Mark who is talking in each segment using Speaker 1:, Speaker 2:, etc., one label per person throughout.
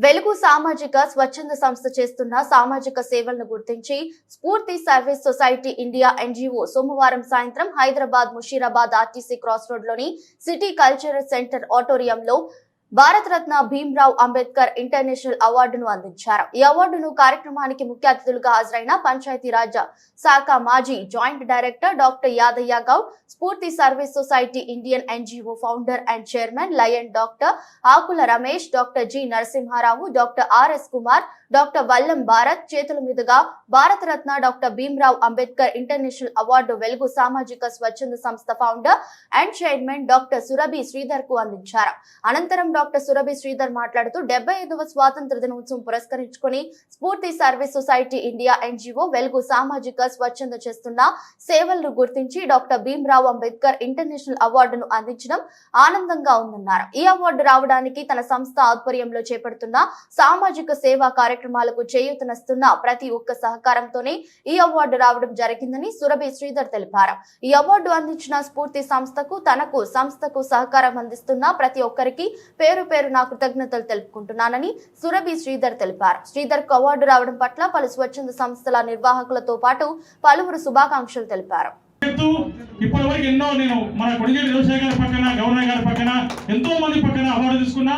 Speaker 1: వెలుగు సామాజిక స్వచ్ఛంద సంస్థ చేస్తున్న సామాజిక సేవలను గుర్తించి స్ఫూర్తి సర్వీస్ సొసైటీ ఇండియా ఎన్జిఓ సోమవారం సాయంత్రం హైదరాబాద్ ముషీరాబాద్ ఆర్టీసీ క్రాస్ రోడ్లోని సిటీ కల్చరల్ సెంటర్ ఆటోరియంలో భారతరత్న భీమ్రావ్ అంబేద్కర్ ఇంటర్నేషనల్ అవార్డును అందించారు. ఈ అవార్డును కార్యక్రమానికి ముఖ్య అతిథులుగా హాజరైన పంచాయతీరాజ్ శాఖ మాజీ joint director doctor Yadaiah Goud Spoorthi service society Indian NGO founder and chairman lion doctor Akula Ramesh doctor G Narasimharao doctor RS Kumar doctor Vallam Bharath చేతుల మీదుగా Bharat Ratna doctor Bhimrao Ambedkar international award Velugu సామాజిక స్వచ్ఛంద సంస్థ founder and chairman doctor Surabhi శ్రీధర్కు అందించారు. అనంతరం doctor Surabhi Sridhar మాట్లాడుతూ డెబ్బై ఐదవ స్వాతంత్ర దినోత్సవం పురస్కరించుకుని స్ఫూర్తి సర్వీస్ సొసైటీ ఇండియా ఎన్జిఓ వెలుగు సామాజిక స్వచ్ఛంద చేస్తున్న సేవలను గుర్తించి డాక్టర్ భీమ్రావ్ అంబేద్కర్ ఇంటర్నేషనల్ అవార్డును అందించడం ఆనందంగా ఉందన్నారు. ఈ అవార్డు రావడానికి తన సంస్థ ఆధ్వర్యంలో చేపడుతున్న సామాజిక సేవా కార్యక్రమాలకు చేయూతనిస్తున్న ప్రతి ఒక్క సహకారంతోనే ఈ అవార్డు రావడం జరిగిందని సురభి శ్రీధర్ తెలిపారు. ఈ అవార్డు అందించిన స్ఫూర్తి సంస్థకు తనకు సంస్థకు సహకారం అందిస్తున్న ప్రతి ఒక్కరికి పేరు పేరు నా కృతజ్ఞతలు తెలుపుకుంటున్నానని సురభి శ్రీధర్ తెలిపారు. శ్రీధర్కు అవార్డు రావడం పట్ల పలు స్వచ్ఛంద సంస్థల నిర్వాహకులతో పాటు పలువురు శుభాకాంక్షలు తెలిపారు.
Speaker 2: ఇప్పటి వరకు ఎన్నో నేను మన కొడిగేటి రోషయ్య గారి పక్కన గవర్నర్ గారి పక్కన ఎంతో మంది పక్కన అవార్డు తీసుకున్నా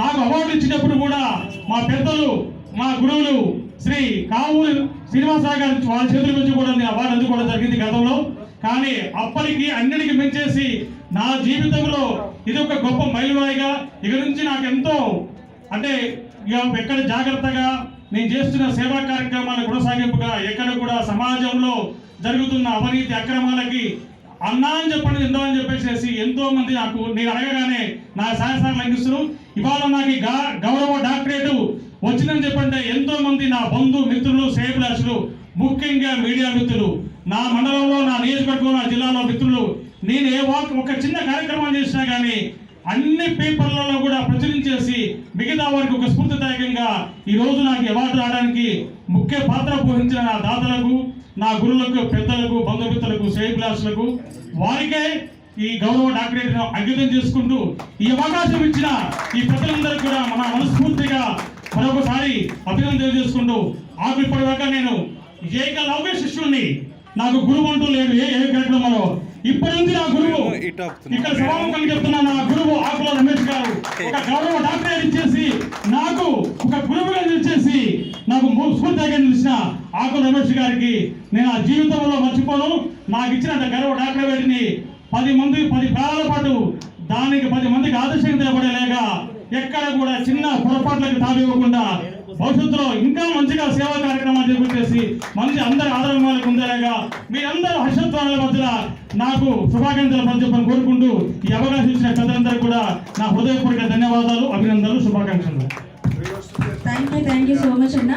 Speaker 2: నాకు అవార్డు ఇచ్చినప్పుడు కూడా మా పెద్దలు మా గురువులు శ్రీ కావూరు శ్రీనివాసరావు గారి వాళ్ళ చేతుల నుంచి కూడా నేను అవార్డు అందుకోవడం జరిగింది గతంలో. కానీ అప్పటికి అన్నిటికీ మించేసి నా జీవితంలో ఇది ఒక గొప్ప మైలురాయిగా ఇక నుంచి నాకు ఎంతో అంటే ఇక ఎక్కడ జాగ్రత్తగా నేను చేస్తున్న సేవా కార్యక్రమాల కొనసాగింపుగా ఎక్కడ కూడా సమాజంలో జరుగుతున్న అవినీతి అక్రమాలకి అన్నా అని చెప్పండి ఎంతో అని చెప్పేసి ఎంతో మంది నాకు నేను అడగగానే నా సహాయసాలు లంఘిస్తున్నారు ఇవాళ నాకు గా- గౌరవ డాక్టరేటు వచ్చిందని చెప్పంటే ఎంతో మంది నా బంధు మిత్రులు శ్రేయభిలాషులు ముఖ్యంగా మీడియా మిత్రులు నా మండలంలో నా నియోజకవర్గం నా జిల్లాలో మిత్రులు నేను ఏ వాక్ ఒక చిన్న కార్యక్రమం చేసినా కానీ అన్ని పేపర్లలో కూడా ప్రచురించేసి మిగతా వారికి ఒక స్ఫూర్తిదాయకంగా ఈ రోజు నాకు అవార్డు రావడానికి ముఖ్య పాత్ర పోషించిన నా దాతలకు నా గురువులకు పెద్దలకు బంధుమిత్రులకు శ్రేయభిలాషులకు వారికే ఈ గౌరవ డాక్టరేట్ అంకితం చేసుకుంటూ ఈ అవకాశం ఇచ్చిన ఈ పెద్దలందరూ కూడా మన మనస్ఫూర్తిగా మరొకసారి అభినందన తెలియజేసుకుంటూ ఆకు ఇప్పటిదాకా నేను ఏక లౌకిక శిష్యుణ్ణి నాకు గురువు అంటూ లేడు ఏ ఏ కార్యక్రమంలో? ఇప్పటి నుంచి నా గురువు. ఇక్కడ సభాముఖంగా చెప్తున్నా నా గురువు ఆకుల రమేష్ గారు. ఒక గౌరవ డాక్టరేట్ ఇచ్చేసి నాకు ఒక గురువుగా నిలిచేసి నాకు స్ఫూర్తిగా నిలిచిన ఆకుల రమేష్ గారికి నేను ఆ జీవితంలో మర్చిపోను. నాకు ఇచ్చిన గౌరవ డాక్టరేట్ని పది మంది పది ప్రాణాల పాటు దానికి పది మందికి ఆదర్శంగా నిలబడేలాగా ఎక్కడ కూడా చిన్న పొరపాట్లకు తావివ్వకుండా భవిష్యత్తులో ఇంకా మంచిగా సేవా కార్యక్రమాలు చేపట్టేసి మంచి అందరి ఆదరణలకు ఉండేలాగా మీరందరూ హర్షత్వాల మధ్య నాకు శుభాకాంక్షలు పంచమని కోరుకుంటూ ఈ అవకాశం ఇచ్చిన పెద్దలందరూ కూడా నా హృదయపూర్వక ధన్యవాదాలు అభినందనలు శుభాకాంక్షలు.
Speaker 3: Thank you thank you so much అన్న.